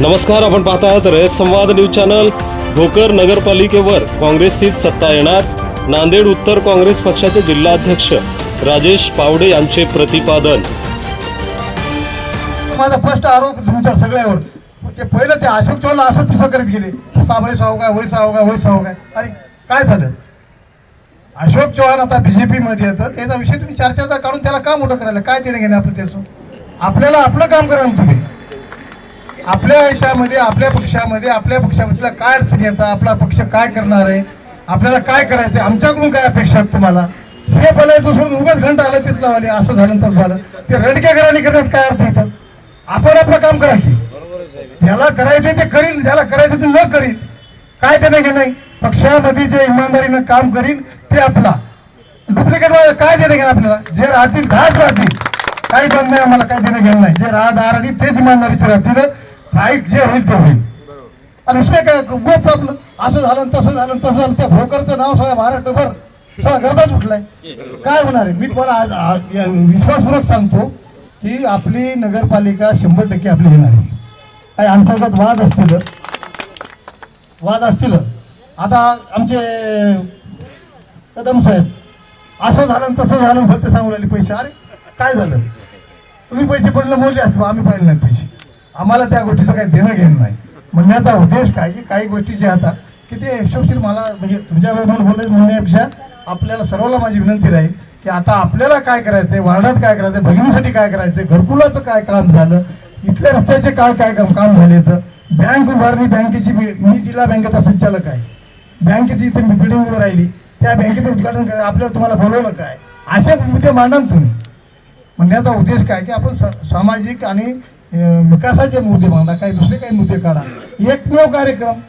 नमस्कार आपण पाहत आहात रयत संवाद न्यूज चॅनल भोकर नगरपालिकेवर काँग्रेसची सत्ता येणार. नांदेड उत्तर काँग्रेस पक्षाचे जिल्हाध्यक्ष राजेश पावडे यांचे प्रतिपादन. माझा फर्स्ट आरोप तुमच्या सगळ्यावर. ते पहिलं ते अशोक चव्हाण असंच पिसं करीत गेले. साबाई साव काय वय साव काय वय साव काय. अरे काय झालं? अशोक चव्हाण आता बीजेपी मध्ये येतं. त्याचा विषय तुम्ही चर्चा काढून त्याला का मोठं करायला? काय देणं घेणं आपलं त्याचं? आपल्याला आपलं काम करा तुम्ही. आपल्या याच्यामध्ये आपल्या पक्षामध्ये आपल्या पक्षामधल्या काय अडचणी येतात आपला पक्ष काय करणार आहे आपल्याला काय करायचं आमच्याकडून काय अपेक्षा आहेत तुम्हाला? हे बोलायचं सोडून उगाच घंटा आलं तीच लावली असं झालं तसं झालं. ते रडक्या घराने करण्यात काय अर्थ येतात? आपण आपलं काम करा की. ज्याला करायचं ते करील ज्याला करायचं ते न करील काय त्याने घे नाही पक्षामध्ये जे इमानदारीनं काम करील ते आपला. डुप्लिकेट काय देणं घेणं आपल्याला? जे राहतील घास राहतील. काही बंद नाही आम्हाला काय देणं घेणं नाही. जे राहत आणि तेच इमानदारीचे राहतील राईट जे होईल ते होईल. आणि उसमे काय उगाच आपलं असं झालं तसं झालं तसं झालं त्या भोकरचं नाव सगळ्या महाराष्ट्रभर सगळा गर्दाच उठलाय. काय होणार आहे? मी तुम्हाला आज विश्वासपूर्वक सांगतो की आपली नगरपालिका शंभर टक्के आपली येणार आहे. काही अंतर्गत वाद असतील वाद असतील. आता आमचे कदम साहेब असं झालं तसं झालं फक्त सांगू राहिले पैसे. अरे काय झालं? तुम्ही पैसे पडलं मोजले असते आम्ही पाहिले नाही पैसे. आम्हाला त्या गोष्टीचं काही देणं घेणं नाही. म्हणण्याचा उद्देश काय की काही गोष्टी ज्या आता की ते हिशोबशीर मला म्हणजे तुमच्याबरोबर बोलायचं म्हणण्यापेक्षा आपल्याला सर्वांना माझी विनंती राहील की आता आपल्याला काय करायचंय वार्डात काय करायचं भगिनीसाठी काय करायचंय घरकुलाचं काय काम झालं इथल्या रस्त्याचे काय काय काम काम झाले तर बँक उभारणी बँकेची मी जिल्हा बँकेचा संचालक आहे. बँकेची इथे बिल्डिंग उभं राहिली. त्या बँकेचं उद्घाटन करायचं आपल्याला तुम्हाला बोलवलं काय? असे मुद्दे मांडा तुम्ही. म्हणण्याचा उद्देश काय की आपण सामाजिक आणि विकासाचे मुद्दे मांडा काही दुसरे काही मुद्दे काढा. एकमेव कार्यक्रम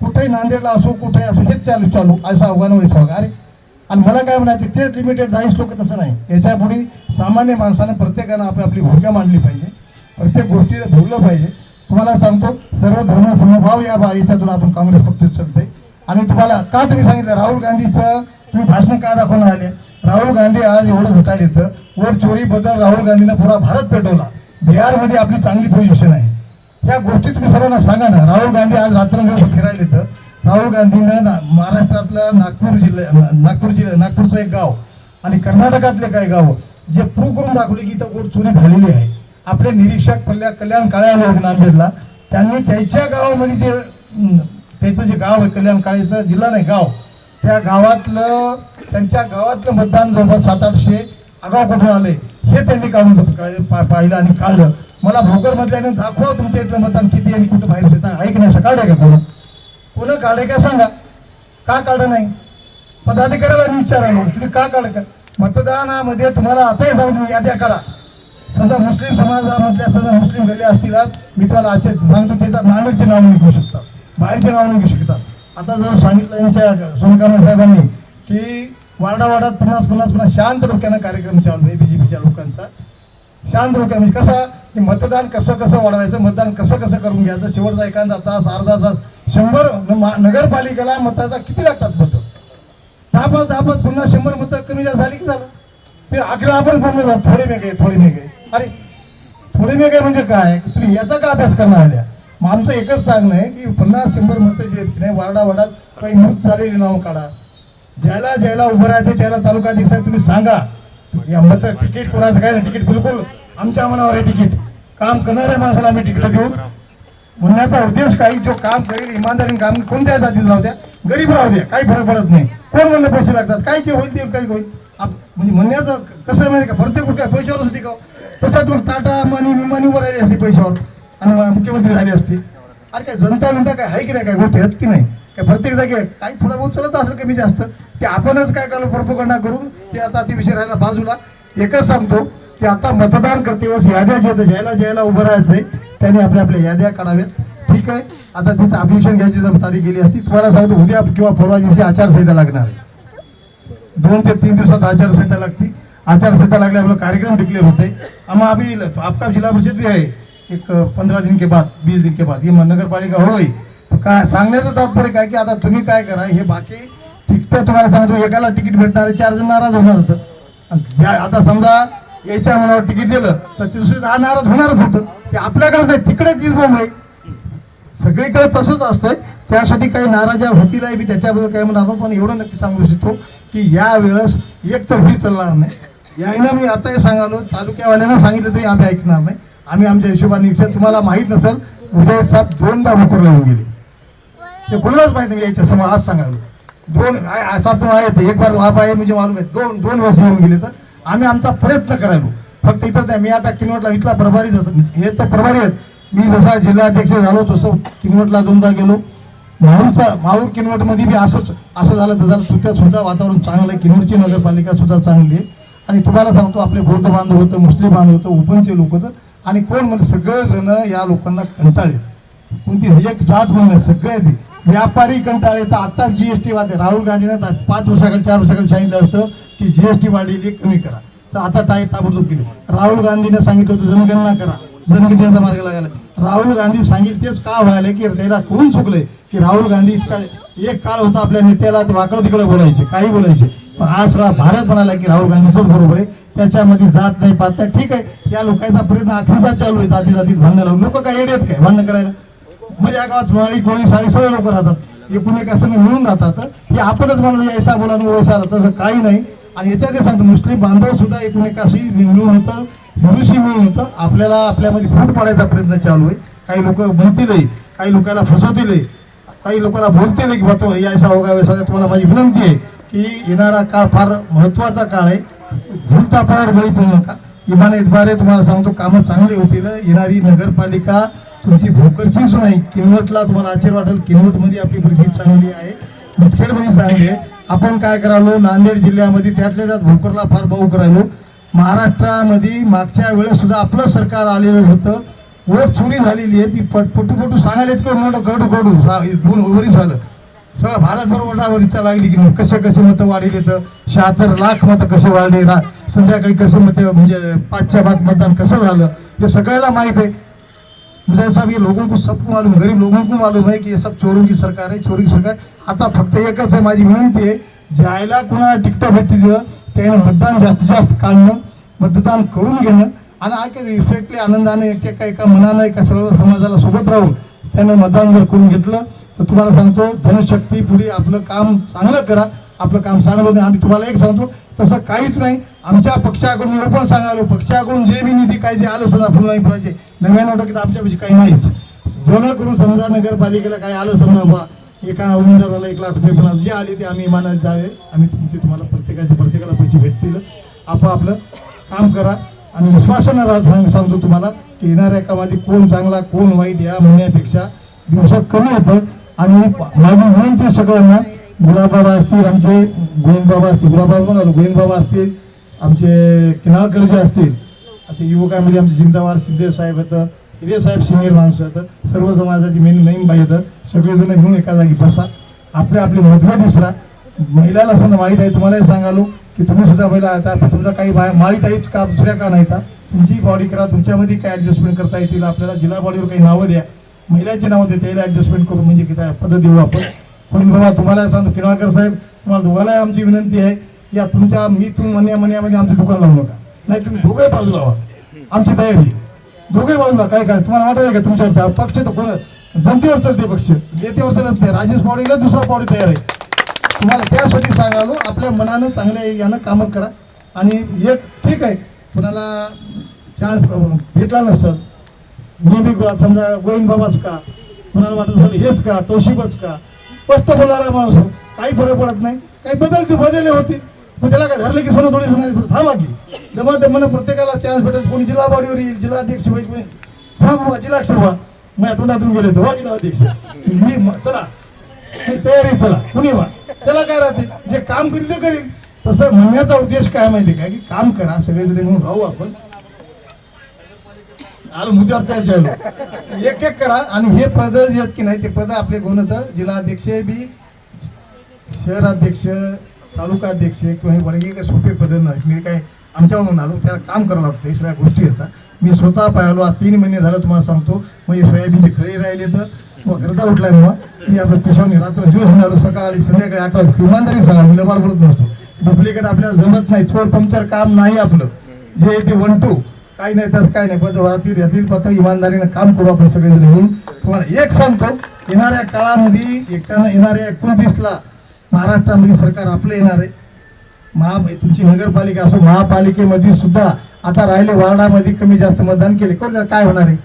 कुठेही नांदेडला असो कुठेही असो हेच चालू चालू. असं आव्हान व्हायचं अरे आणि मला काय म्हणायचं तेच लिमिटेड दहाच लोक तसं नाही. याच्यापुढे सामान्य माणसानं प्रत्येकानं आपली आपली भूमिका मांडली पाहिजे. प्रत्येक गोष्टीला बोललं पाहिजे. तुम्हाला सांगतो सर्व धर्म समभाव या याच्यातून आपण काँग्रेस पक्ष चलते आणि तुम्हाला का तुम्ही सांगितलं राहुल गांधीचं तुम्ही भाषण का दाखवणार आले राहुल गांधी आज एवढं घोटाळे येतं वर चोरीबद्दल राहुल गांधीनं पुरा भारत पेटवला. बिहारमध्ये आपली चांगली पोझिशन आहे. या गोष्टी तुम्ही सर्वांना सांगा ना. राहुल गांधी आज रात्रंदिवस फिरायला येतं. राहुल गांधीनं ना महाराष्ट्रातलं नागपूर जिल्हा नागपूर जिल्हा नागपूरचं एक गाव आणि कर्नाटकातले काही गाव जे प्रूव्ह करून दाखवले की इथं गोड चोरी झालेली आहे. आपले निरीक्षक कल्याण कल्याण काळे आले होते नांदेडला. त्यांनी त्यांच्या गावामध्ये जे त्याचं जे गाव आहे कल्याण काळेचं जिल्हा नाही गाव त्या गावातलं त्यांच्या गावातलं मतदान जवळपास सात आठशे आगाव कुठून आले? हे त्यांनी काढून पाहिलं आणि काढलं. मला भोकर मधल्याने दाखवा तुमच्या इथलं मतदान किती आणि कुठं बाहेर शेतात आहे की नाही? काढलं का कोणा? कोण काढे का सांगा. का काढलं नाही? पदाधिकाऱ्याला मी विचारालो. तुम्ही का काढलं का? मतदानामध्ये तुम्हाला आताही जाऊन याद्या काढा. समजा मुस्लिम समाजामधल्या समजा मुस्लिम गल्ले असतील मी तुम्हाला आचे सांगतो त्याचा नांदेडचे नाव निघू शकतात बाहेरचे नाव निघू शकतात आता जर सांगितलं यांच्या सोनकामे साहेबांनी की वार्डावाडात पन्नास पन्नास पन्नास शांत डोक्यानं कार्यक्रम चालू आहे आमच्या लोकांचा. शांत डोक्या म्हणजे कसा की मतदान कसं कसं वाढवायचं मतदान कसं कसं करून घ्यायचं शेवटचा एखादा तास अर्धा तास शंभर नगरपालिकेला मताचा किती लागतात मतं? दहा पाच दहा पाच पुन्हा शंभर मतं कमी जास्त झाली की झालं? ते अकरा आपण बोललो थोडे वेगळे थोडे वेगळे. अरे थोडे वेगळे म्हणजे काय? तुम्ही याचा का अभ्यास करणार आल्या? मग आमचं एकच सांगणं आहे की पन्नास शंभर मतं जे आहेत की नाही वार्डा वार्डात काही मृत झालेली नाव काढा. ज्याला ज्याला उभं राहायचं त्याला तालुका अध्यक्ष साहेब तुम्ही सांगा. या तिकीट कोणाचं काय नाही तिकीट बिलकुल आमच्या मनावर आहे तिकीट काम करणाऱ्या माणसाला आम्ही तिकीट देऊ. म्हणण्याचा उद्देश काही जो काम करेल इमानदारीने काम कोणत्या जातीचं राहू द्या गरीब राहू द्या काही फरक पडत नाही. कोण म्हणलं पैसे लागतात? काय ते होईल ते काही होईल. म्हणजे म्हणण्याचं कसं आहे माहिती का? प्रत्येक गोष्ट पैशावरच पैशावर होती का हो? तसं तुम्ही टाटा मानी विमानी उभं राहिली असती पैशावर. आणि मुख्यमंत्री झाले असते. अरे काय जनता म्हणता काय आहे की नाही? काय गोष्टी आहेत की नाही? काय प्रत्येक जागी काही थोडा बहुत चलत असेल कमी जास्त. ते आपणच काय करू प्रोपोगंडा करून ते आता ती विषय राहिला बाजूला. एकच सांगतो की आता मतदान करतेवेळेस याद्या जे ज्याला ज्याला उभं राहायचंय त्यांनी आपल्या आपल्या याद्या काढाव्यात. ठीक आहे? आता तिचं अभिषेक घ्यायची जर तारीख गेली असती तुम्हाला सांगतो उद्या किंवा परवा दिवशी आचारसंहिता लागणार आहे. दोन ते तीन दिवसात आचारसंहिता लागती. आचारसंहिता लागल्या आपला कार्यक्रम डिक्लेअर होते आम्हा अभी आपका जिला परिषद भी आहे. एक पंधरा दिन के बाद बीस दिन के बाद. ही नगरपालिका होय हो काय सांगण्याचं तात्पर्य काय की आता तुम्ही काय करा हे बाकी तिकटं तुम्हाला सांगतो एकाला तिकीट भेटणार आहे, चार जण नाराज होणार होतं. ज्या- आता समजा याच्या मनावर तिकीट दिलं तर तिसरी दहा नाराज होणारच होतं. ते आपल्याकडेच आहे तिकडेच तीच बोंब आहे. सगळीकडे तसंच असतंय. त्यासाठी काही नाराजा होतील आहे मी त्याच्याबद्दल काही म्हणणार पण एवढं नक्की सांगू इच्छितो की या वेळेस एकतर्फी चालणार नाही. यायनं मी आता हे सांगालो तालुक्यावाल्यांना सांगितलं तरी आम्ही ऐकणार नाही. आम्ही आमच्या हिशोबाने तुम्हाला माहीत नसेल उदय साहेब दोनदा मुकुरला येऊन गेले. ते बोललंच माहीत नाही यायच्या समोर आज सांगालो दोन असा तो आहे एक बार वाप आहे म्हणजे मालूम आहे. दोन दोन वर्ष येऊन गेले तर आम्ही आमचा प्रयत्न करायलो फक्त इथं नाही मी आता किनवटला इथला प्रभारी हे तर प्रभारी आहेत. मी जसा जिल्हाध्यक्ष झालो तसं किनवटला दोनदा गेलो. माहूरचा माहूर किनवटमध्ये बी असंच असं झालं तर झालं. सुद्धा सुद्धा वातावरण चांगलं आहे. किनवटची नगरपालिका सुद्धा चांगली आहे. आणि तुम्हाला सांगतो आपले बौद्ध बांधव होतं मुस्लिम बांधव होतं उपनचे लोक होतं. आणि कोण म्हणजे सगळेजण या लोकांना कंटाळले. कोणती एक जात म्हणणं सगळे व्यापारी कंटाळे तर आता जीएसटी वाढते राहुल गांधीनं पाच वर्षाकडे चार वर्षाकडे सांगितलं असतं की जीएसटी वाढलेली कमी करा. तर आता टाईट ताबडतोब केली. राहुल गांधीनं सांगितलं होतं जनगणना करा. जनगणनेचा मार्ग लागायला. राहुल गांधी सांगितलं तेच का व्हायला की त्याला कोण चुकलंय? की राहुल गांधी इतका एक काळ होता आपल्या नेत्याला ते वाकडं तिकडे बोलायचे काही बोलायचे. पण आज सगळा भारत म्हणाला की राहुल गांधीचंच बरोबर आहे. त्याच्यामध्ये जात नाही पात ठीक आहे या लोकांचा प्रयत्न अखेरचा चालू आहे. जाती जातीत भांडण लावून. लोक काय येडेत काय? भांडण करायला. म्हणजे या गावात माळी कोळी साळी सगळे लोक राहतात. एकूण एक असं मिळून राहतात हे आपणच म्हणलं ऐसा बोला आणि वैसा राहतं तसं काही नाही. आणि याच्यात हे सांगतो मुस्लिम बांधव सुद्धा एकमेकाशी मिळून होतं हिंदूशी मिळून होतं. आपल्याला आपल्यामध्ये फूट पाडायचा प्रयत्न चालू आहे. काही लोक म्हणतीलही काही लोकांना फसवतीलही काही लोकांना बोलतील की बतो या ऐसा होगा वैसा तुम्हाला माझी विनंती आहे की येणारा काळ फार महत्त्वाचा काळ आहे. झुलता बळी पडू नका. इमान इतबारे तुम्हाला सांगतो कामं चांगली होतील. येणारी नगरपालिका तुमची भोकरचीच नाही किनवटला तुम्हाला आश्चर्य वाटेल. किनवटमध्ये आपली परिस्थिती चांगली आहे. मुदखेडमध्ये चांगली आहे. आपण काय करालो नांदेड जिल्ह्यामध्ये त्यातल्या त्यात भोकरला फार भाऊ करायलो. महाराष्ट्रामध्ये मागच्या वेळेस सुद्धा आपलं सरकार आलेलं होतं. वोट चोरी झालेली आहे. ती पट पटू पटू सांगायला इतकं मोठं गडू गडू दोन ओव्हरी झालं. सगळं भारतभर ओढावरीचा लागली की कसे कसे मतं वाढले तर शहात्तर लाख मतं कसे वाढले? रा संध्याकाळी कसे मतं म्हणजे पाचच्या भाग मतदान कसं झालं? हे सगळ्याला माहीत आहे. मुझे साहब ये लोगों को सबको मालूम गरीब लोगों को मालूम है कि ये सब चोरों की सरकार आहे चोरी की सरकार आता फक्त एकच आहे माझी विनंती आहे ज्यायला कुणाला तिकटं भेटतील त्याने मतदान जास्तीत जास्त काढणं मतदान करून घेणं आणि ऐका रिस्पेक्टली आनंदाने एक एका एका मनानं एका सर्व समाजाला सोबत राहून त्यानं मतदान जर करून घेतलं तर तुम्हाला सांगतो धनशक्ती पुढे आपलं काम चांगलं करा आपलं काम चांगलं होतं आणि तुम्हाला एक सांगतो तसं काहीच नाही आमच्या पक्षाकडून मी पण सांगालो पक्षाकडून जे बी निधी काय जे आलं समजा फुलवाई फुलाचे नव्याण्णव टक्के तर आमच्यापाशी काही नाहीच. जण करून समजा नगरपालिकेला काय आलं समजा बा एका उमेदवाराला एक लाख रुपये पण जे आले ते आम्ही इमानात जावे आम्ही तुमचे तुम्हाला प्रत्येकाचे प्रत्येकाला पैसे भेटतील. आपापलं काम करा आणि विश्वासानं राहा सांग सांगतो तुम्हाला की येणाऱ्या कामाची कोण चांगला कोण वाईट या म्हणण्यापेक्षा दिवसात कमी येतं. आणि माझी विनंती सगळ्यांना गुलाबबाबा असतील आमचे गोविंदबाबा असतील गुलाबबाबा म्हणालो गोविंदबाबा असतील आमचे किनाळकर जे असतील आता युवकामध्ये आमचे जिंदावार सिद्धेव साहेब होतं हिरे साहेब सिनियर माणसं होतं सर्व समाजाची मेन नईम बाई होतं सगळेजण घेऊन एका जागी बसा. आपले आपले मतभेद विसरा महिलाला सुद्धा माहीत आहे तुम्हालाही सांगालो की तुम्ही सुद्धा महिला आता तुमचा काही मा- माहीत आहेच का दुसऱ्या का नाही का तुमची बॉडी करा तुमच्यामध्ये काय ॲडजस्टमेंट करता येतील आपल्याला जिल्हा बॉडीवर काही नावं द्या. महिलाची नावं देते त्याला ॲडजस्टमेंट करून म्हणजे किती पद्धत देऊ आपण पण बाबा तुम्हाला सांगतो किनाळकर साहेब तुम्हाला दोघांना आमची विनंती आहे या तुमच्या मी तू म्हण्या म्हणण्यामध्ये आमचं दुकान लावू नका. नाही तुम्ही दोघे बाजू लावा. आमची तयारी. दोघे बाजूला काय काय? तुम्हाला वाटायला का तुमच्यावर पक्ष तर कोण जनतेवर चढते पक्ष. नेत्यावर चढत नाही राजेश पावडेला दुसरा पावडे तयार आहे. तुम्हाला त्यासाठी सांगालो आपल्या मनानं चांगल्या यानं कामं करा. आणि एक ठीक आहे कुणाला चान्स भेटला नसेल नेहमी समजा गोविंद बाबाच का? कुणाला वाटत झालं हेच का? तोशिबच का? स्पष्ट बोलणारा माणूस हो. काही फरक पडत नाही. काही बदलते बदलले होतील मग त्याला काय धरलं की सोनं थोडी होणार थांबा की. दमा दमानं प्रत्येकाला चान्स भेटेल. कोणी जिल्हा बॉडीवर येईल जिल्हा अध्यक्ष कोणी हा बाबा क्षमा व्हा माझ्या तोंडातून गेले तर वा जिल्हाध्यक्ष मी चला. तयारी चला. कुणी व्हा त्याला काय राहते? जे काम करील ते करील. तसं म्हणण्याचा उद्देश काय माहिती काय की? काम करा सगळेजण म्हणून राहू आपण. आलो मुद्द्यावर त्याच आलो. एक एक करा. आणि हे पद जे आहेत की नाही ते पद आपले कोण होतं जिल्हाध्यक्ष बी शहराध्यक्ष तालुकाध्यक्ष किंवा हे बडे काही सोपे पद नाही मी काय आमच्यावरून आलो त्याला काम करावं लागतं हे सगळ्या गोष्टी येतात मी स्वतः पाहिलो आज तीन महिने झालं तुम्हाला सांगतो. मग सोयाबीनचे खळे राहिले तर मग गर्दा उठलाय मग मी आपलं पिशवणी रात्र दिवस मिळालो सकाळ आली संध्याकाळी अकरा वाजता. इमानदारी सांगा मी लबाड बोलत नसतो. डुप्लिकेट आपल्याला जमत नाही चोर पंक्चर काम नाही आपलं. जे ते वन टू काही नाही तसं काही नाही पण राहतील यातील पत्र इमानदारीनं काम करू आपण सगळेजण मिळून. तुम्हाला एक सांगतो येणाऱ्या काळामध्ये एकट्यानं येणाऱ्या एकोणतीसला महाराष्ट्रामध्ये सरकार आपलं येणार आहे. महा तुमची नगरपालिका असो महापालिकेमध्ये सुद्धा आता राहिले वार्डामध्ये कमी जास्त मतदान केले. कोण काय होणार आहे?